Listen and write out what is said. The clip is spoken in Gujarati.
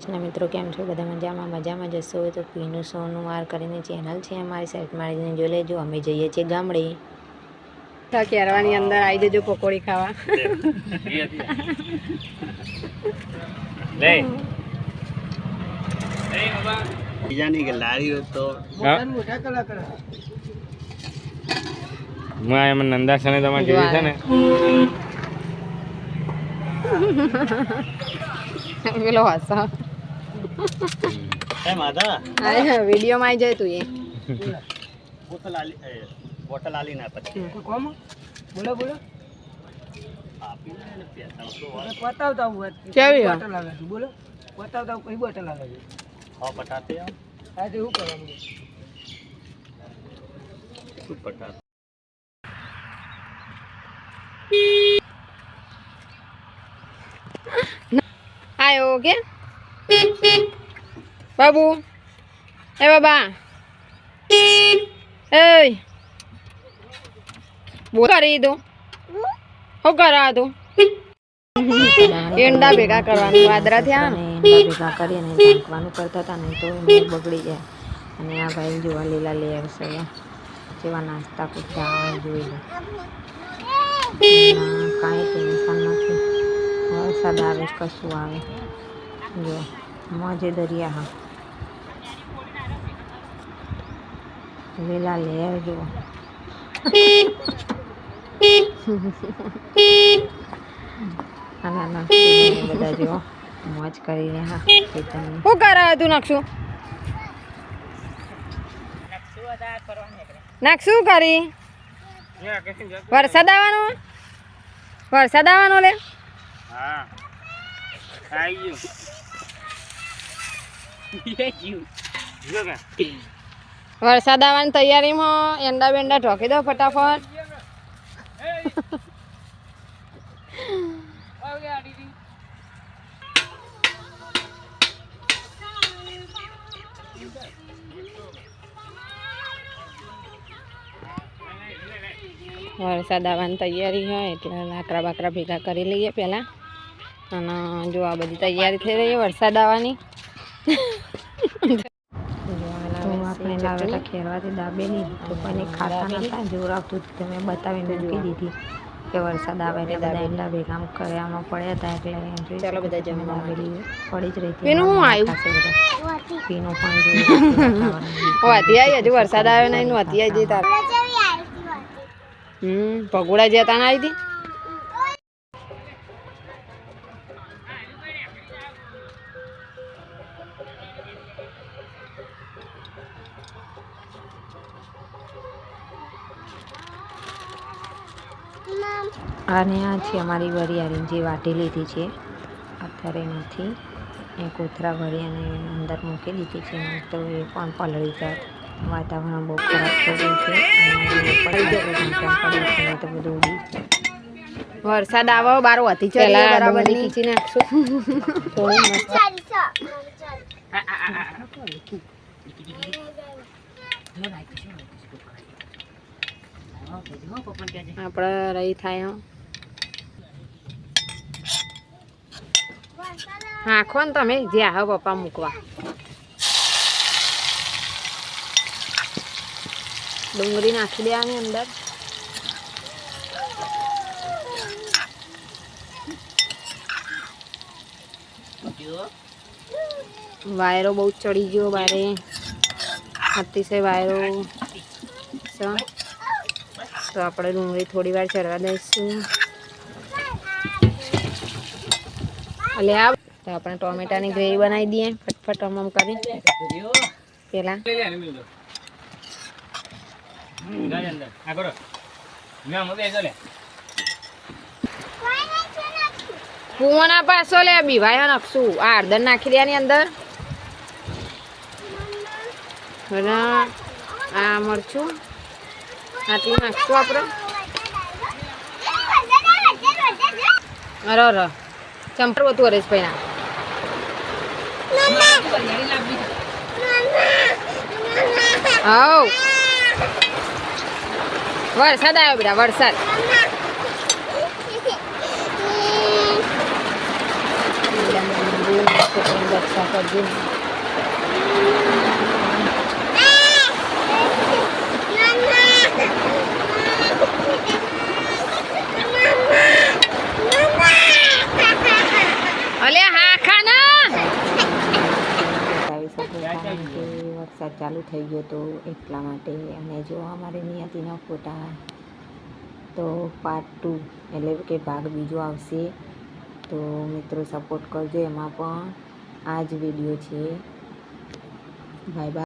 કૃષ્ણ મિત્રો કેમ છો? બધા મજામાં? મજામાં જશો હોય તો પીનું સોનું વાર કરીને ચેનલ છે અમારી સાઈડ મારીને જોઈ લેજો. અમે જઈએ છીએ ગામડે. કેરવાની અંદર આવી જજો પકોડી ખાવા. બીજાની કે લારી તો હું. એમ નંદાસને જોયું છે ને? પેલો હસો. હે માધા. વિડીયોમાં આવી જાય તું એ. બોટલ આલી બોટલ આલી ના પછી. બોલો બોલો. વાળા બતાવતા હું કેવી બોટલ આવે છે બોલો. બતાવતા હું કઈ બોટલ આવે છે. હા. આજે શું કરવાનું? શું આયો કે એ બાબા. એ બોલ કરી દો શું કરા દો એંડા ભેગા કરવાનું, વાદરા થયા ભેગા કરીને નાખવાનું કરતા હતા ને તો બગડી જાય. અને આ ભાઈ જોવા લીલા લઈ આવશે જેવા નાસ્તા આવે જોઈ લો. કાંઈ ટેન્શન નથી. વરસાદ આવે, કશું આવે. જો, મોજે દરિયા હા. લીલા લહેર જુઓ નાના નાના બધા જુઓ મોજ કરી હા ચેતન શું કરા તું નાખશું નાખશું કરી વરસાદ આવવાનો વરસાદ આવવાનો લે હા આવી ગયું જો કે વરસાદ આવવાની તૈયારીમાં એંડા બેંડા ઢોકી દો ફટાફટ. વરસાદ આવવાની તૈયારી હોય એટલે લાકડા બાકરા ભેગા કરી લઈએ પહેલાં. અને જો આ બધી તૈયારી થઈ રહી વરસાદ આવવાની. આપણે લાવેલા ખેરવાથી દાબેલી તો કોઈને ખાતા નતા જોર આવતું હતું મેં બતાવીને મૂકી દીધી કે વરસાદ આવે એટલે બધા એટલા ભેગા કર્યામાં પડ્યા હતા એટલે જોઈ ચાલો બધા છો જમવા દાબેલી પડી જ રહી હતી પીનું હું આવ્યું? પીનું પણ જોઈ વાતી આવી હજુ વરસાદ આવ્યો નહીં વાતી આવી જઈ તાર હમ પગોડા જ્યાં તાણ આવી હતી? અને આ છે અમારી વરિયાળી જે વાટી લીધી છે. અત્યારે નથી એ કોથરા ભરી અને અંદર મૂકી દીધી છે. નહીં તો એ પણ પલળી જાય. વાતાવરણ બહુ ખરાબ થઈ ગયું છે. અને તો બધું ઉડી વરસાદ આવો બાર હતી ચડી બરાબર ખીચી નાખશું. થોડી મસ્ત. આપણે રહી થાય હાંખો ને તમે જે આવો પપ્પા મૂકવા. ડુંગળી નાખી દેવાની અંદર. વાયરો બહુ ચડી ગયો બારે. અતિશય વાયરો તો આપણે ડુંગળી થોડી વાર ચડવા દઈશું. એટલે આ તો આપણે ટોમેટાની ગ્રેવી બનાવી દઈએ, ફટફટ અમમ કરી. પેલા. કુવાના પાસો લે બીવાય નાખશું આ હળદર નાખી દેવાની અંદર. આ મરચું. આટલું નાખશું આપણે અરે અરે ચંપર હતું હરેશભાઈ ના હવ. વરસાદ આવ્યો બેટા વરસાદ. રક્ષા કરજો. વરસાદ ચાલુ થઈ ગયો તો એટલા માટે. અને જો અમારે નિયતિના ફોટા તો પાર્ટ ટુ એટલે કે ભાગ બીજો આવશે. તો મિત્રો સપોર્ટ કરજો એમાં પણ. આ જ વીડિયો છે. Bye bye